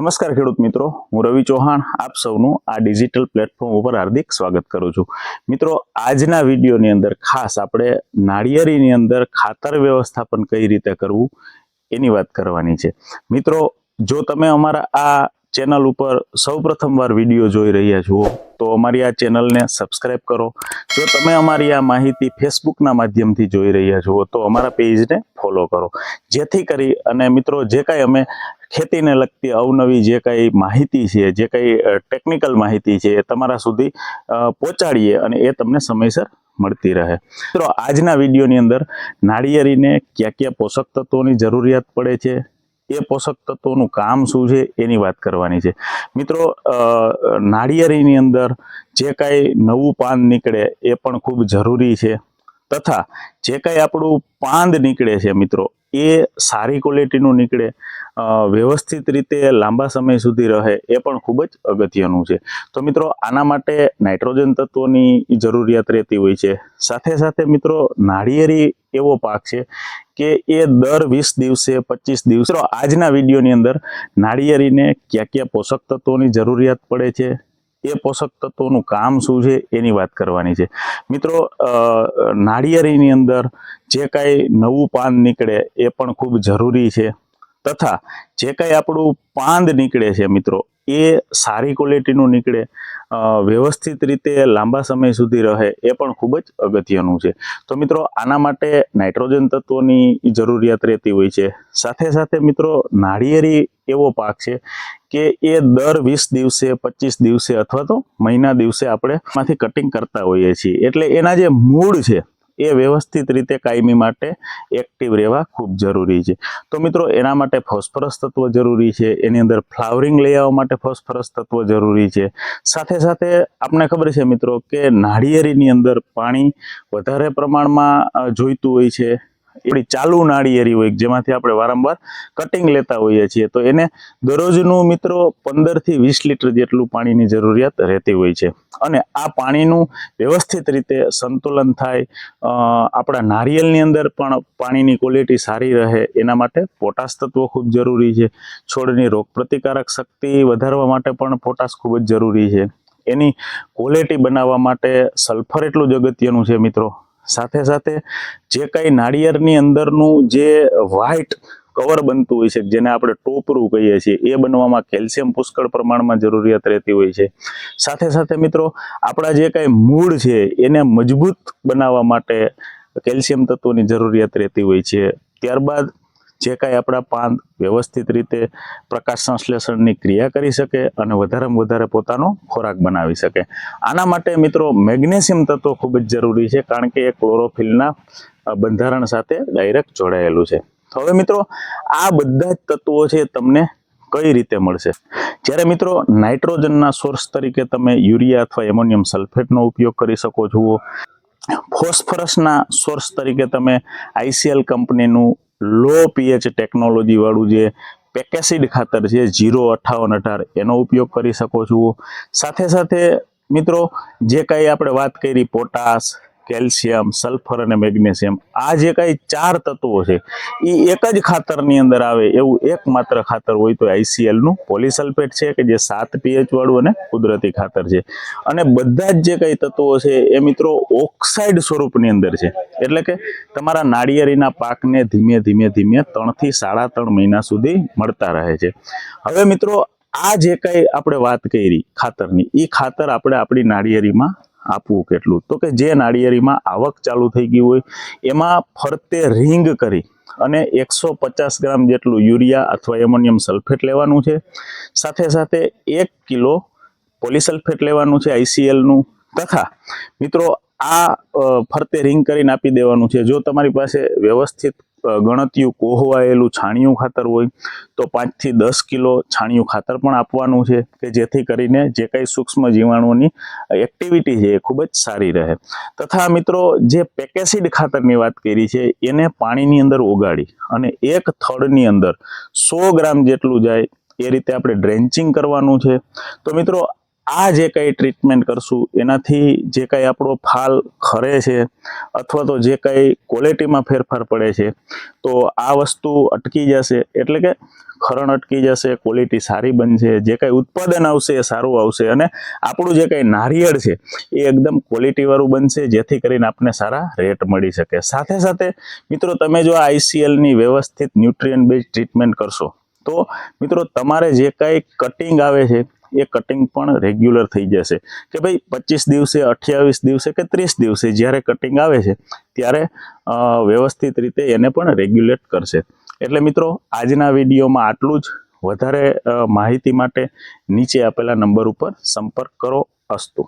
નમસ્કાર ખેડૂત મિત્રો, હું રવિ ચૌહાણ, આપ સૌનું આ ડિજિટલ પ્લેટફોર્મ ઉપર હાર્દિક સ્વાગત કરું છું. મિત્રો, આજના વિડીયોની અંદર ખાસ આપણે નાળિયેરીની અંદર ખાતર વ્યવસ્થાપન કઈ રીતે કરવું એની વાત કરવાની છે. મિત્રો, જો તમે અમારા આ ચેનલ ઉપર સૌ પ્રથમવાર વીડિયો જોઈ રહ્યા છો, તો અમારી આ ચેનલને સબસ્ક્રાઈબ કરો. જો તમે અમારી આ માહિતી ફેસબુકના માધ્યમથી જોઈ રહ્યા છો, તો અમારા પેજને ફોલો કરો. જેથી કરી અને મિત્રો, જે કાંઈ અમે ખેતીને લગતી અવનવી જે કાંઈ માહિતી છે, જે કાંઈ ટેકનિકલ માહિતી છે, એ તમારા સુધી પહોંચાડીએ અને એ તમને સમયસર મળતી રહે. મિત્રો, આજના વિડીયોની અંદર નાળિયેરીને કયા કયા પોષક તત્વોની જરૂરિયાત પડે છે એ પોષક તત્વોનું કામ શું છે એની વાત કરવાની છે. મિત્રો નાળિયેરીની અંદર જે કાંઈ નવું પાન નીકળે એ પણ ખૂબ જરૂરી છે. તથા જે કાંઈ આપણું પાંદ નીકળે છે મિત્રો એ સારી ક્વોલિટીનું નીકળે વ્યવસ્થિત રીતે લાંબા સમય સુધી રહે એ પણ ખૂબ જ અગત્યનું છે. તો મિત્રો, આના માટે નાઇટ્રોજન તત્વોની જરૂરિયાત રહેતી હોય છે. સાથે સાથે મિત્રો, નાળિયેરી એવો પાક છે કે એ દર વીસ દિવસે, પચીસ દિવસે આજના વિડીયોની અંદર નાળિયેરીને કયા કયા પોષક તત્વોની જરૂરિયાત પડે છે એ પોષક તત્વોનું કામ શું છે એની વાત કરવાની છે. મિત્રો નાળિયેરીની અંદર જે કાંઈ નવું પાન નીકળે એ પણ ખૂબ જરૂરી છે. તથા જે કાંઈ આપણું પાંદ નીકળે છે મિત્રો એ સારી ક્વોલિટીનું નીકળે વ્યવસ્થિત રીતે લાંબા સમય સુધી રહે એ પણ ખૂબ જ અગત્યનું છે. તો મિત્રો, આના માટે નાઇટ્રોજન તત્વોની જરૂરિયાત રહેતી હોય છે. સાથે સાથે મિત્રો, નાળિયેરી એવો પાક છે કે એ દર વીસ દિવસે, પચીસ દિવસે અથવા તો મહિના દિવસે આપણે માંથી કટિંગ કરતા હોઈએ છીએ. એટલે એના જે મૂળ છે એ વ્યવસ્થિત રીતે કાયમી માટે એક્ટિવ રહેવા ખૂબ જરૂરી છે. તો મિત્રો, એના માટે ફોસ્ફરસ તત્વ જરૂરી છે, એની અંદર ફ્લાવરિંગ લઈ આવવા માટે ફોસ્ફરસ તત્વ જરૂરી છે. સાથે સાથે આપણે ખબર છે મિત્રો કે નાળિયેરીની અંદર પાણી વધારે પ્રમાણમાં જોઈતું હોય છે. આપણી ચાલુ નાળિયેરી હોય જેમાંથી આપણે વારંવાર કટિંગ લેતા હોઈએ છીએ. તો એને દરરોજનું મિત્રો પંદરથી વીસ લીટર જેટલું પાણીની જરૂરિયાત રહેતી હોય છે. અને આ પાણીનું વ્યવસ્થિત રીતે સંતુલન થાય આપણા નારિયેળની અંદર પણ પાણીની ક્વોલિટી સારી રહે, એના માટે પોટાશ તત્વો ખૂબ જરૂરી છે. છોડની રોગ પ્રતિકારક શક્તિ વધારવા માટે પણ પોટાશ ખૂબ જ જરૂરી છે. એની ક્વોલિટી બનાવવા માટે સલ્ફર એટલું જ અગત્યનું છે મિત્રો. સાથે સાથે જે કાંઈ નાળિયેરની અંદરનું જે વ્હાઇટ કવર બનતું હોય છે, જેને આપણે ટોપરું કહીએ છીએ, એ બનવામાં કેલ્શિયમ પુષ્કળ પ્રમાણમાં જરૂરિયાત રહેતી હોય છે. સાથે સાથે મિત્રો, આપણા જે કાંઈ મૂળ છે, એને મજબૂત બનાવવા માટે કેલ્શિયમ તત્વોની જરૂરિયાત રહેતી હોય છે. ત્યારબાદ જે કાંઈ આપણા પાન વ્યવસ્થિત રીતે પ્રકાશ સંશ્લેષણની ક્રિયા કરી શકે અને વધારેમાં વધારે પોતાનો ખોરાક બનાવી શકે. આના માટે મિત્રો મેગ્નેશિયમ તત્વ ખૂબ જ જરૂરી છે કારણ કે એ ક્લોરોફિલના બંધારણ સાથે ડાયરેક્ટ જોડાયેલું છે. હવે મિત્રો આ બધા જ તત્વો છે તમને કઈ રીતે મળશે? જ્યારે મિત્રો નાઇટ્રોજનના સોર્સ તરીકે તમે યુરિયા અથવા એમોનિયમ સલ્ફેટનો ઉપયોગ કરી શકો છો ફોસ્ફરસના સોર્સ તરીકે તમે આઈસીએલ કંપનીનું લો પીએચ ટેકનોલોજી વાળું જે પેકેસિડ ખાતર છે, જીરો, અઠાવન, અઢાર, એનો ઉપયોગ કરી શકો છો. સાથે સાથે મિત્રો, જે કાંઈ આપણે વાત કરી, પોટાશ કેલ્શિયમ, સલ્ફર અને મેગ્નેશિયમ આ જે કાંઈ ચાર તત્વો છે એ એક જ ખાતરની અંદર આવે એવું એકમાત્ર ખાતર હોય તો આઈસીએલનું પોલીસલ્ફેટ છે, કે જે સાત પીએચ વાળું અને કુદરતી ખાતર છે. અને બધા જ જે કાંઈ તત્વો છે, એ મિત્રો ઓક્સાઇડ સ્વરૂપની અંદર છે. એટલે કે તમારા નાળિયેરીના પાકને ધીમે ધીમે ધીમે ત્રણથી સાડા ત્રણ મહિના સુધી મળતા રહે છે. હવે મિત્રો, આ જે કાંઈ આપણે વાત કરી ખાતરની એ ખાતર આપણે આપણી નાળિયેરીમાં આપવું કેટલું? તો કે જે નાળિયેરીમાં આવક ચાલુ થઈ ગઈ હોય, એમાં ફરતે રિંગ કરી અને એકસો પચાસ ગ્રામ જેટલું યુરિયા અથવા એમોનિયમ સલ્ફેટ લેવાનું છે. સાથે સાથે એક કિલો પોલીસલ્ફેટ લેવાનું છે આઈસીએલનું તથા મિત્રો આ ફરતે રિંગ કરીને આપી દેવાનું છે. જો તમારી પાસે વ્યવસ્થિત ગણતિયું કોહવાયેલું છાણિયું ખાતર હોય, તો પાંચથી દસ કિલો છાણિયું ખાતર પણ આપવાનું છે કે જેથી કરીને જે કાંઈ સૂક્ષ્મ જીવાણુઓની એક્ટિવિટી છે એ ખૂબ જ સારી રહે. તથા મિત્રો, જે પેકેસિડ ખાતરની વાત કરી છે, એને પાણીની અંદર ઓગાળી અને એક થડની અંદર સો ગ્રામ જેટલું જાય, એ રીતે આપણે ડ્રેન્ચિંગ કરવાનું છે. તો મિત્રો આ જે કંઈ ટ્રીટમેન્ટ કરશું, એનાથી જે કંઈ આપણો ફાલ ખરે છે, અથવા તો જે કંઈ ક્વોલિટીમાં ફેરફાર પડે છે, તો આ વસ્તુ અટકી જશે. એટલે કે ખરણ અટકી જશે ક્વોલિટી સારી બનશે, જે કંઈ ઉત્પાદન આવશે એ સારું આવશે. અને આપણું જે કંઈ નારિયેળ છે, એ એકદમ ક્વોલિટીવાળું બનશે, જેથી કરીને આપણને સારા રેટ મળી શકે. સાથે સાથે, મિત્રો, તમે જો આઈસીએલની વ્યવસ્થિત ન્યુટ્રિયન બેઝ ટ્રીટમેન્ટ કરશો, તો મિત્રો, તમારે જે કાંઈ કટિંગ આવે છે એ કટિંગ પણ રેગ્યુલર થઈ જશે. કે ભાઈ પચીસ દિવસે, અઠ્યાવીસ દિવસે કે ત્રીસ દિવસે જ્યારે કટિંગ આવે છે, ત્યારે વ્યવસ્થિત રીતે એને પણ રેગ્યુલેટ કરશે. એટલે મિત્રો, આજના વિડીયોમાં આટલું જ. વધારે માહિતી માટે નીચે આપેલા નંબર ઉપર સંપર્ક કરો અસ્તુ.